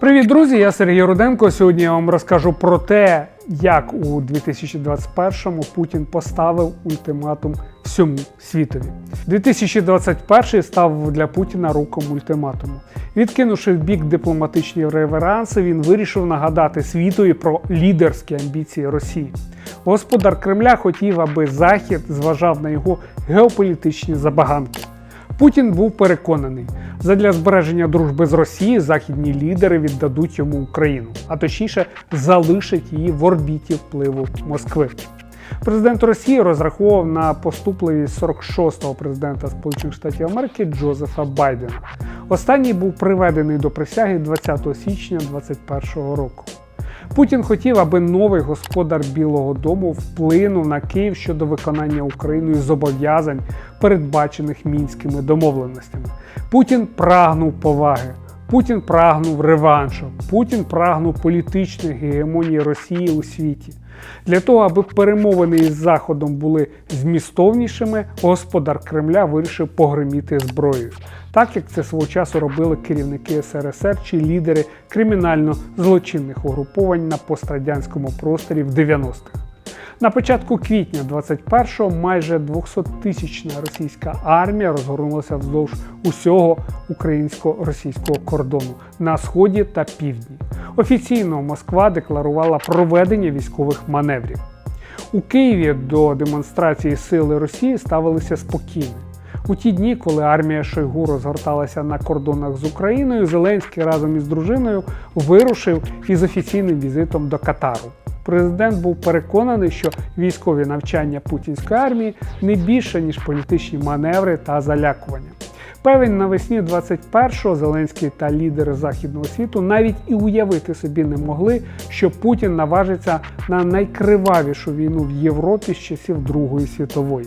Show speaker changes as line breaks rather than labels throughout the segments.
Привіт, друзі! Я Сергій Руденко. Сьогодні я вам розкажу про те, як у 2021-му Путін поставив ультиматум всьому світові. 2021 став для Путіна роком ультиматуму. Відкинувши в бік дипломатичні реверанси, він вирішив нагадати світові про лідерські амбіції Росії. Господар Кремля хотів, аби Захід зважав на його геополітичні забаганки. Путін був переконаний, задля збереження дружби з Росією західні лідери віддадуть йому Україну, а точніше залишать її в орбіті впливу Москви. Президент Росії розраховував на поступливість 46-го президента Сполучених Штатів Америки Джозефа Байдена. Останній був приведений до присяги 20 січня 2021 року. Путін хотів, аби новий господар Білого Дому вплинув на Київ щодо виконання Україною зобов'язань, передбачених мінськими домовленостями. Путін прагнув поваги. Путін прагнув реваншу. Путін прагнув політичної гегемонії Росії у світі. Для того, аби перемовини із Заходом були змістовнішими, господар Кремля вирішив погриміти зброєю, так як це свого часу робили керівники СРСР чи лідери кримінально-злочинних угруповань на пострадянському просторі в 90-х. На початку квітня 21-го майже 200-тисячна російська армія розгорнулася вздовж усього українсько-російського кордону на сході та півдні. Офіційно Москва декларувала проведення військових маневрів. У Києві до демонстрації сили Росії ставилися спокійно. У ті дні, коли армія Шойгу розгорталася на кордонах з Україною, Зеленський разом із дружиною вирушив із офіційним візитом до Катару. Президент був переконаний, що військові навчання путінської армії не більше ніж політичні маневри та залякування. Певен навесні 21-го Зеленський та лідери західного світу навіть і уявити собі не могли, що Путін наважиться на найкривавішу війну в Європі з часів Другої світової.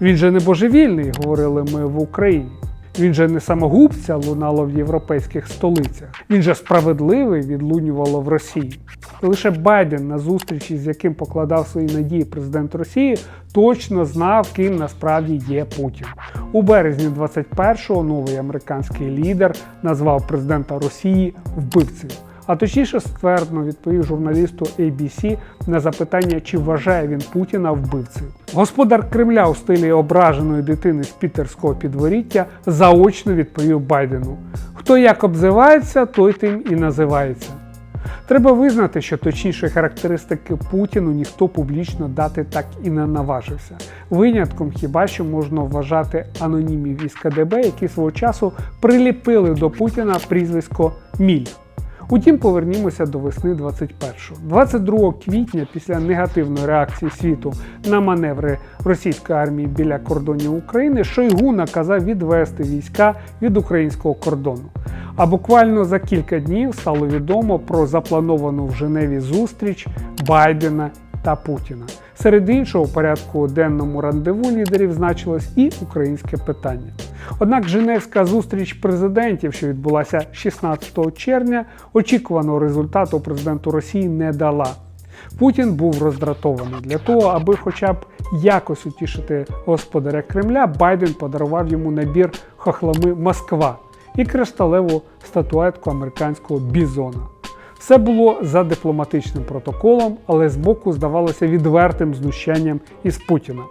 Він же не божевільний, говорили ми в Україні. Він же не самогубця лунало в європейських столицях. Він же справедливий відлунювало в Росії. Лише Байден, на зустрічі, з яким покладав свої надії президент Росії, точно знав, ким насправді є Путін. У березні 21-го новий американський лідер назвав президента Росії вбивцею. А точніше ствердно відповів журналісту ABC на запитання, чи вважає він Путіна вбивцею. Господар Кремля у стилі ображеної дитини з пітерського підворіття заочно відповів Байдену: хто як обзивається, той тим і називається. Треба визнати, що точнішої характеристики Путіну ніхто публічно дати так і не наважився. Винятком хіба що можна вважати анонімів із КДБ, які свого часу приліпили до Путіна прізвисько Міль. Утім, повернімося до весни 21-го. 22 квітня, після негативної реакції світу на маневри російської армії біля кордонів України, Шойгу наказав відвести війська від українського кордону. А буквально за кілька днів стало відомо про заплановану в Женеві зустріч Байдена та Путіна. Серед іншого, порядку денному рандеву лідерів значилось і українське питання. Однак Женевська зустріч президентів, що відбулася 16 червня, очікуваного результату президенту Росії не дала. Путін був роздратований для того, аби хоча б якось утішити господаря Кремля, Байден подарував йому набір хохлами Москва і кришталеву статуетку американського бізона. Все було за дипломатичним протоколом, але збоку здавалося відвертим знущанням із Путіна.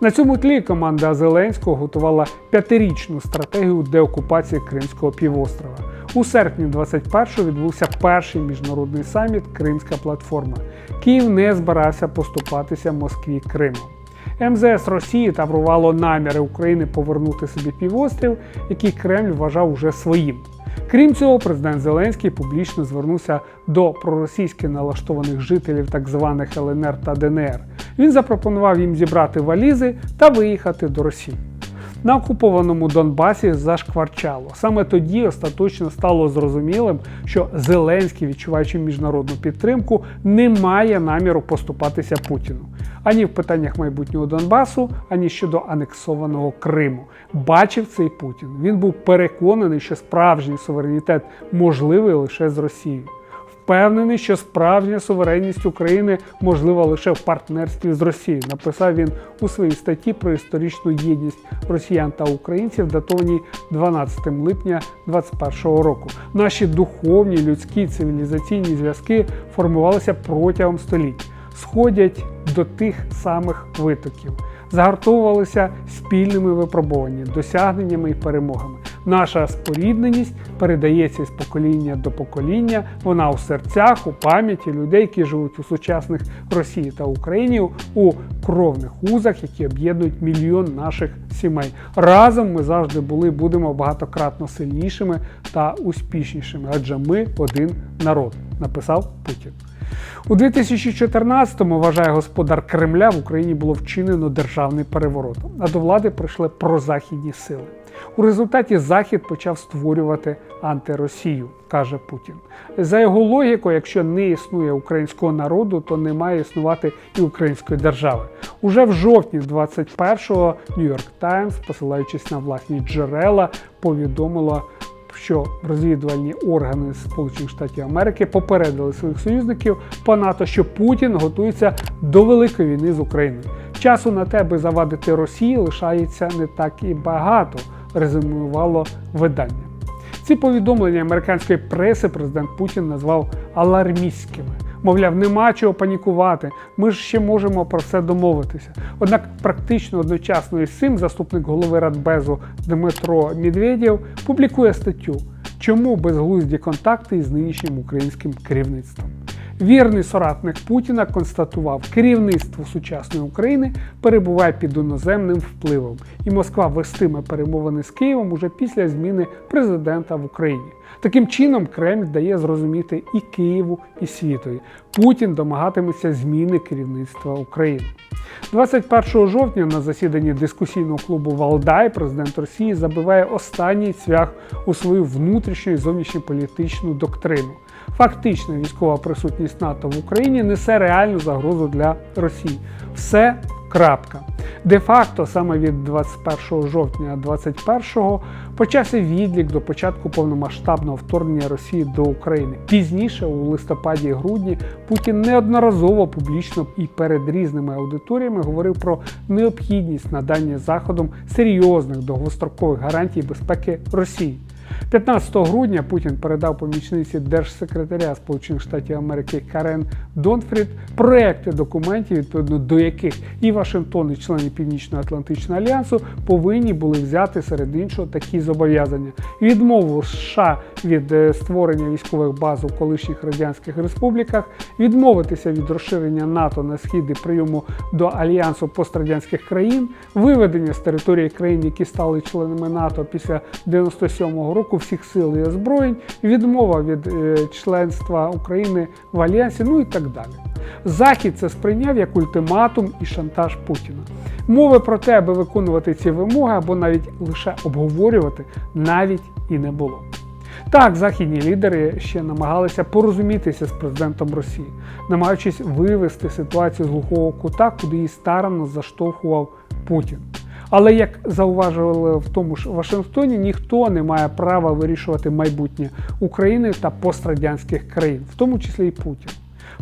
На цьому тлі команда Зеленського готувала п'ятирічну стратегію деокупації Кримського півострова. У серпні 21-го відбувся перший міжнародний саміт Кримська платформа. Київ не збирався поступатися Москві Кримом. МЗС Росії таврувало наміри України повернути собі півострів, який Кремль вважав уже своїм. Крім цього, президент Зеленський публічно звернувся до проросійськи налаштованих жителів так званих ЛНР та ДНР. Він запропонував їм зібрати валізи та виїхати до Росії. На окупованому Донбасі зашкварчало. Саме тоді остаточно стало зрозумілим, що Зеленський, відчуваючи міжнародну підтримку, не має наміру поступатися Путіну ані в питаннях майбутнього Донбасу, ані щодо анексованого Криму. Бачив цей Путін. Він був переконаний, що справжній суверенітет можливий лише з Росією. Впевнений, що справжня суверенність України можлива лише в партнерстві з Росією. Написав він у своїй статті про історичну єдність росіян та українців, датованій 12 липня 2021 року. Наші духовні, людські, цивілізаційні зв'язки формувалися протягом століть, сходять до тих самих витоків, загартовувалися спільними випробуваннями, досягненнями і перемогами. Наша спорідненість передається з покоління до покоління. Вона у серцях, у пам'яті людей, які живуть у сучасних Росії та Україні, у кровних узах, які об'єднують мільйон наших сімей. Разом ми завжди були, будемо багатократно сильнішими та успішнішими, адже ми один народ, написав Путін. У 2014-му, вважає господар Кремля, в Україні було вчинено державний переворот, а до влади прийшли прозахідні сили. У результаті Захід почав створювати антиросію, каже Путін. За його логікою, якщо не існує українського народу, то не має існувати і української держави. Уже в жовтні 21-го New York Times, посилаючись на власні джерела, повідомило що розвідувальні органи Сполучених Штатів Америки попередили своїх союзників по НАТО, що Путін готується до великої війни з Україною. Часу на те, аби завадити Росії, лишається не так і багато, резюмувало видання. Ці повідомлення американської преси президент Путін назвав алармістськими. Мовляв, нема чого панікувати, ми ж ще можемо про все домовитися. Однак, практично одночасно із цим заступник голови Радбезу Дмитро Медведєв публікує статтю, чому безглузді контакти із нинішнім українським керівництвом. Вірний соратник Путіна констатував, керівництво сучасної України перебуває під іноземним впливом, і Москва вестиме перемовини з Києвом уже після зміни президента в Україні. Таким чином, Кремль дає зрозуміти і Києву, і світові. Путін домагатиметься зміни керівництва України. 21 жовтня на засіданні дискусійного клубу Валдай президент Росії забиває останній цвях у свою внутрішню і зовнішньополітичну доктрину. Фактична військова присутність НАТО в Україні несе реальну загрозу для Росії. Все крапка. Де-факто, саме від 21 жовтня 2021 почався відлік до початку повномасштабного вторгнення Росії до України. Пізніше, у листопаді-грудні, Путін неодноразово публічно і перед різними аудиторіями говорив про необхідність надання заходом серйозних довгострокових гарантій безпеки Росії. 15 грудня Путін передав помічниці держсекретаря Сполучених Штатів Америки Карен Донфрід проекти документів, відповідно до яких і Вашингтон, і члени Північно-Атлантичного альянсу повинні були взяти серед іншого такі зобов'язання: відмову США від е, створення військових баз у колишніх радянських республіках, відмовитися від розширення НАТО на схід і прийому до альянсу пострадянських країн, виведення з території країн, які стали членами НАТО після 97-го року всіх сил і озброєнь, відмова від е, членства України в альянсі, ну і так далі. Захід це сприйняв як ультиматум і шантаж Путіна. Мови про те, аби виконувати ці вимоги або навіть лише обговорювати, навіть і не було. Так, західні лідери ще намагалися порозумітися з президентом Росії, намагаючись вивести ситуацію з глухого кута, куди її старанно заштовхував Путін. Але як зауважували в тому ж Вашингтоні, ніхто не має права вирішувати майбутнє України та пострадянських країн, в тому числі і Путін.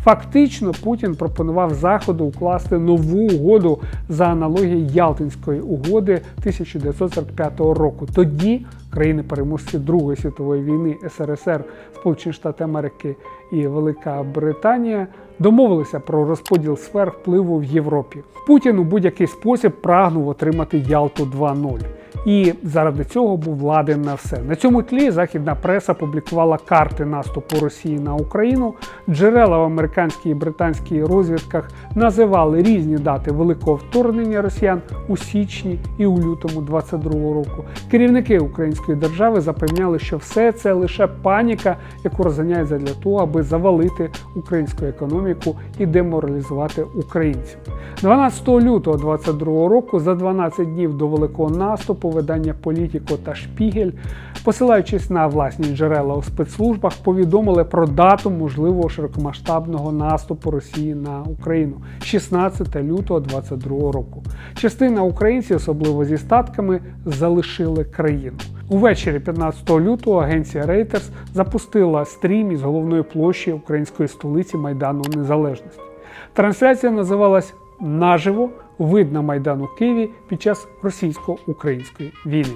Фактично, Путін пропонував Заходу укласти нову угоду за аналогією Ялтинської угоди 1945 року. Тоді країни-переможці Другої світової війни СРСР, Сполучені Штати Америки і Велика Британія домовилися про розподіл сфер впливу в Європі. Путін у будь-який спосіб прагнув отримати Ялту 2.0. І заради цього був ладен на все. На цьому тлі західна преса публікувала карти наступу Росії на Україну. Джерела в американській і британській розвідках називали різні дати великого вторгнення росіян у січні і у лютому 22-го року. Керівники української держави запевняли, що все це лише паніка, яку розганяється для того, аби завалити українську економіку і деморалізувати українців. 12 лютого 22 року, за 12 днів до великого наступу, видання Політіко та Шпігель, посилаючись на власні джерела у спецслужбах, повідомили про дату можливого широкомасштабного наступу Росії на Україну 16 лютого 2022 року. Частина українців, особливо зі статками, залишили країну. Увечері 15 лютого агенція Reuters запустила стрім із головної площі української столиці Майдану Незалежності. Трансляція називалась Наживо вид на Майдан Києві під час російсько-української війни.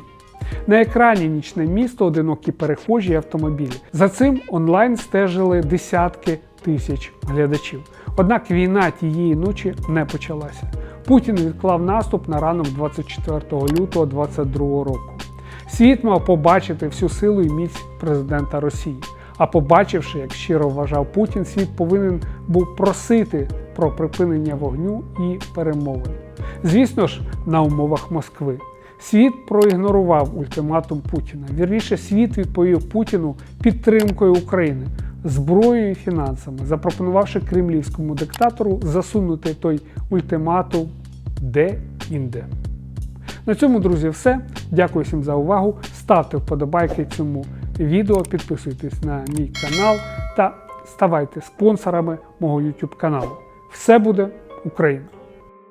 На екрані нічне місто, одинокі перехожі і автомобілі. За цим онлайн стежили десятки тисяч глядачів. Однак війна тієї ночі не почалася. Путін відклав наступ на ранок 24 лютого 2022 року. Світ мав побачити всю силу і міць президента Росії. А побачивши, як щиро вважав Путін, світ повинен був просити про припинення вогню і перемовин. Звісно ж, на умовах Москви. Світ проігнорував ультиматум Путіна. Вірніше, світ відповів Путіну підтримкою України, зброєю і фінансами, запропонувавши кремлівському диктатору засунути той ультиматум де-інде. На цьому, друзі, все. Дякую всім за увагу. Ставте вподобайки цьому відео, підписуйтесь на мій канал та ставайте спонсорами мого YouTube каналу. Все буде Україна!